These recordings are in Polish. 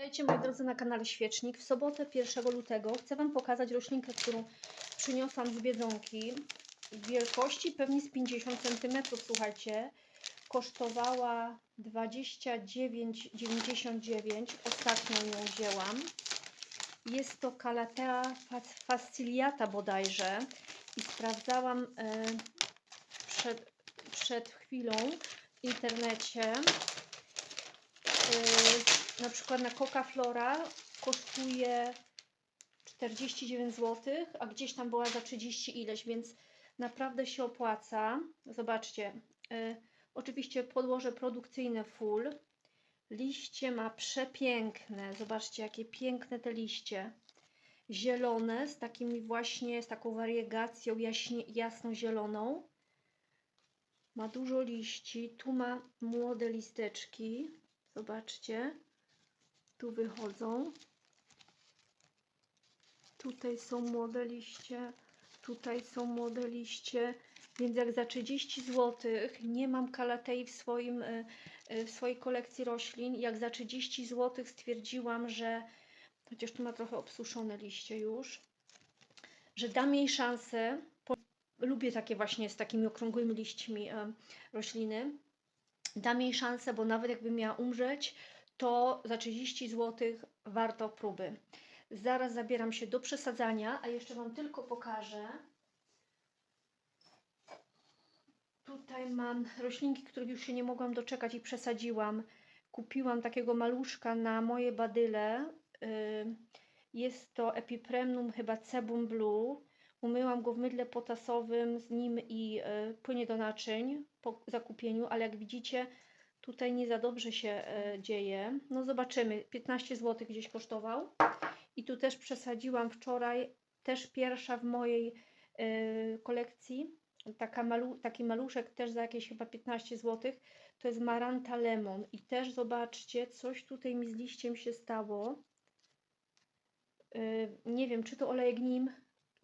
Witajcie moi drodzy na kanale Świecznik. W sobotę 1 lutego chcę Wam pokazać roślinkę, którą przyniosłam z Biedronki. Wielkości pewnie z 50 cm, słuchajcie. Kosztowała 29,99. Ostatnio ją wzięłam. Jest to Calathea fas- fasciliata bodajże. I sprawdzałam e, przed, przed chwilą w internecie. Na przykład na Coca Flora kosztuje 49 zł, a gdzieś tam była za 30 ileś, więc naprawdę się opłaca. Zobaczcie, y, oczywiście podłoże produkcyjne full. Liście ma przepiękne, zobaczcie jakie piękne te liście. Zielone z takimi właśnie, z taką wariegacją jasno-zieloną. Ma dużo liści, tu ma młode listeczki, zobaczcie tu wychodzą. Tutaj są młode liście, tutaj są młode liście, więc jak za 30 zł nie mam kalatei w, swoim, e, e, w swojej kolekcji roślin, jak za 30 zł stwierdziłam, że chociaż tu ma trochę obsuszone liście już, że dam jej szansę. Lubię takie właśnie z takimi okrągłymi liśćmi e, rośliny. Dam jej szansę, bo nawet jakby miała umrzeć, to za 30 zł warto próby. Zaraz zabieram się do przesadzania, a jeszcze Wam tylko pokażę. Tutaj mam roślinki, których już się nie mogłam doczekać i przesadziłam. Kupiłam takiego maluszka na moje badyle. Yy, Jest to Epipremnum chyba Cebum Blue. Umyłam go w mydle potasowym z nim i yy, płynie do naczyń po zakupieniu, ale jak widzicie, Tutaj nie za dobrze się e, dzieje. No zobaczymy. 15 zł gdzieś kosztował. I tu też przesadziłam wczoraj, też pierwsza w mojej e, kolekcji. Taka malu, taki maluszek też za jakieś chyba 15 zł. To jest Maranta Lemon. I też zobaczcie, coś tutaj mi z liściem się stało. E, nie wiem, czy to olejek nim,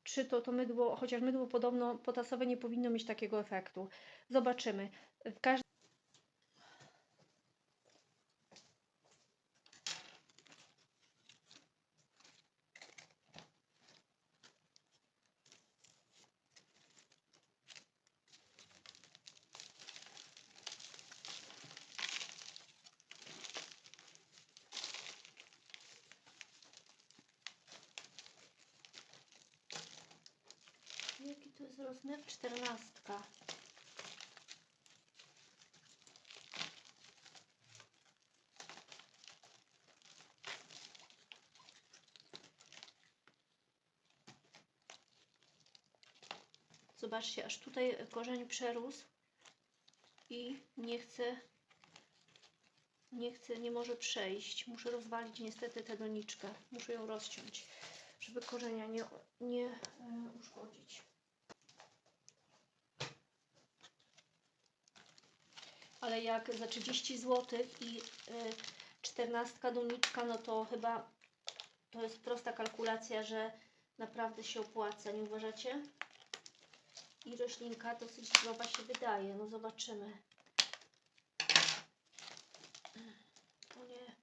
czy to to mydło, chociaż mydło podobno potasowe nie powinno mieć takiego efektu. Zobaczymy. W każdym Jest rozmiar? Czternastka. Zobaczcie, aż tutaj korzeń przerósł i nie chce, nie chce, nie może przejść. Muszę rozwalić niestety tę doniczkę. Muszę ją rozciąć, żeby korzenia nie, nie e, uszkodzić. Ale jak za 30 zł i y, 14 doniczka, no to chyba to jest prosta kalkulacja, że naprawdę się opłaca, nie uważacie? I roślinka dosyć zdrowa się wydaje. No zobaczymy. To nie.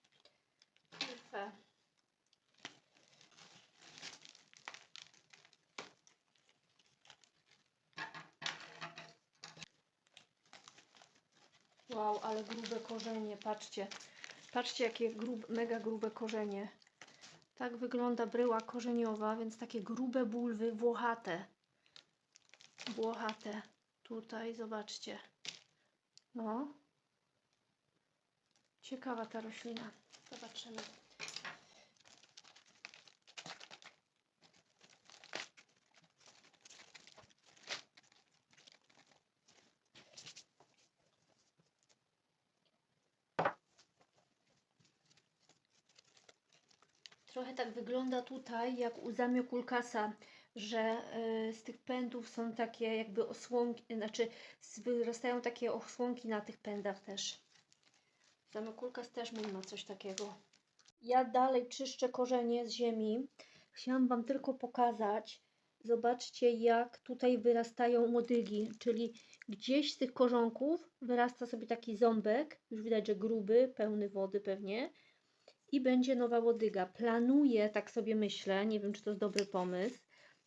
Kurwa. Wow, ale grube korzenie, patrzcie. Patrzcie, jakie grub, mega grube korzenie. Tak wygląda bryła korzeniowa, więc takie grube bulwy, włochate. Włochate. Tutaj, zobaczcie. No. Ciekawa ta roślina. Zobaczymy. Trochę tak wygląda tutaj, jak u zamiokulkasa, że e, z tych pędów są takie jakby osłonki, znaczy wyrastają takie osłonki na tych pędach też. Zamiokulkas też ma coś takiego. Ja dalej czyszczę korzenie z ziemi. Chciałam Wam tylko pokazać, zobaczcie jak tutaj wyrastają modygi, czyli gdzieś z tych korzonków wyrasta sobie taki ząbek, już widać, że gruby, pełny wody pewnie i będzie nowa łodyga. Planuję, tak sobie myślę, nie wiem czy to jest dobry pomysł,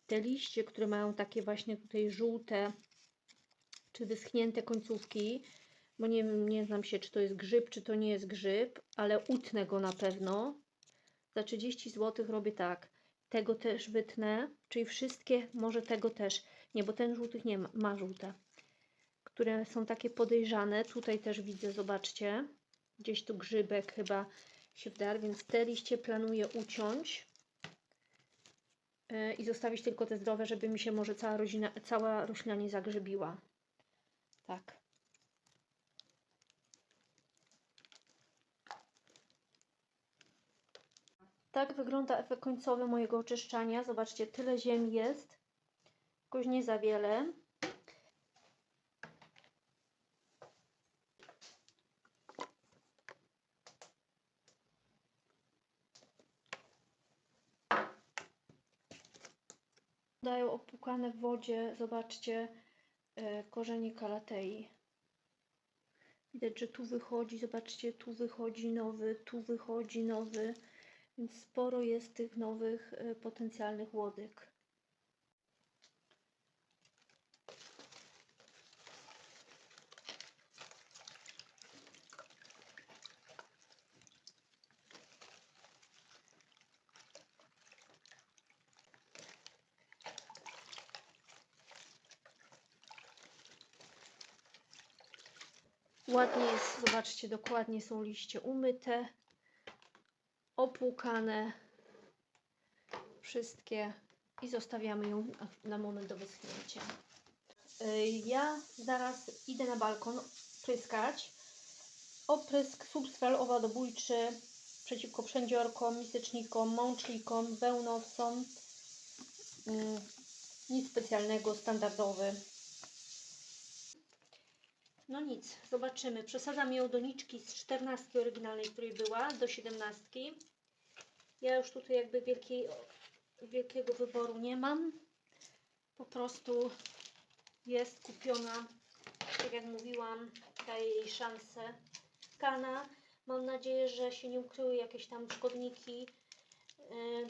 te liście, które mają takie właśnie tutaj żółte czy wyschnięte końcówki, bo nie, nie znam się, czy to jest grzyb, czy to nie jest grzyb, ale utnę go na pewno. Za 30 zł robię tak. Tego też wytnę, czyli wszystkie, może tego też. Nie, bo ten żółtych nie ma, ma żółte. Które są takie podejrzane. Tutaj też widzę, zobaczcie. Gdzieś tu grzybek chyba się wdarł, więc te liście planuję uciąć yy, i zostawić tylko te zdrowe, żeby mi się może cała roślina, cała roślina nie zagrzybiła. Tak. Tak wygląda efekt końcowy mojego oczyszczania. Zobaczcie, tyle ziemi jest. Jakoś nie za wiele. Dają opłukane w wodzie, zobaczcie, e, korzenie kalatei. Widać, że tu wychodzi, zobaczcie, tu wychodzi nowy, tu wychodzi nowy. Więc sporo jest tych nowych y, potencjalnych łodyg. Ładnie jest, zobaczcie, dokładnie są liście umyte opłukane wszystkie i zostawiamy ją na, moment do wyschnięcia. Ja zaraz idę na balkon pryskać. Oprysk substral owadobójczy przeciwko przędziorkom, misecznikom, mączlikom, wełnowcom. Mm, Nic specjalnego, standardowy. No nic, zobaczymy. Przesadzam ją do niczki z 14 oryginalnej, której była, do 17. Ja już tutaj jakby wielkiej, wielkiego wyboru nie mam. Po prostu jest kupiona, tak jak mówiłam, daję jej szansę. Kana. Mam nadzieję, że się nie ukryły jakieś tam szkodniki. Yy,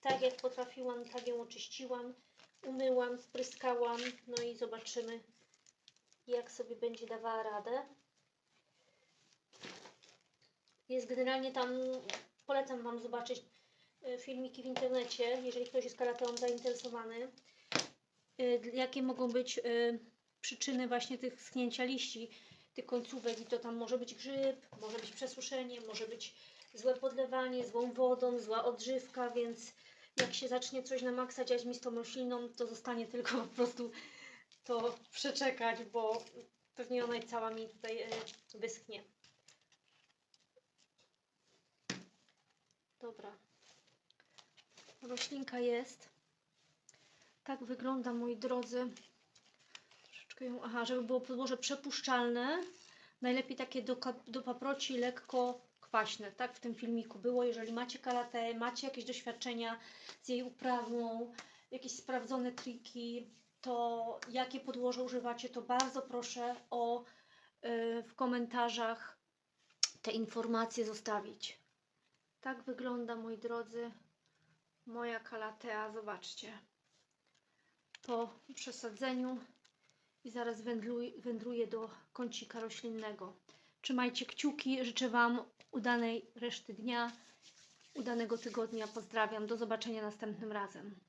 tak jak potrafiłam, tak ją oczyściłam, umyłam, spryskałam. No i zobaczymy, jak sobie będzie dawała radę. Jest generalnie tam, polecam Wam zobaczyć y, filmiki w internecie, jeżeli ktoś jest karateą zainteresowany, y, jakie mogą być y, przyczyny właśnie tych schnięcia liści, tych końcówek i to tam może być grzyb, może być przesuszenie, może być złe podlewanie, złą wodą, zła odżywka, więc jak się zacznie coś na maksa z tą rośliną, to zostanie tylko po prostu to przeczekać, bo pewnie ona cała mi tutaj e, wyschnie. Dobra. Roślinka jest. Tak wygląda, moi drodzy. Troszeczkę ją, aha, żeby było podłoże przepuszczalne. Najlepiej takie do, do paproci lekko kwaśne, tak w tym filmiku było. Jeżeli macie kalatę, macie jakieś doświadczenia z jej uprawą, jakieś sprawdzone triki, to jakie podłoże używacie, to bardzo proszę o y, w komentarzach te informacje zostawić. Tak wygląda, moi drodzy, moja kalatea. Zobaczcie. Po przesadzeniu i zaraz wędruję do kącika roślinnego. Trzymajcie kciuki. Życzę Wam udanej reszty dnia, udanego tygodnia. Pozdrawiam. Do zobaczenia następnym razem.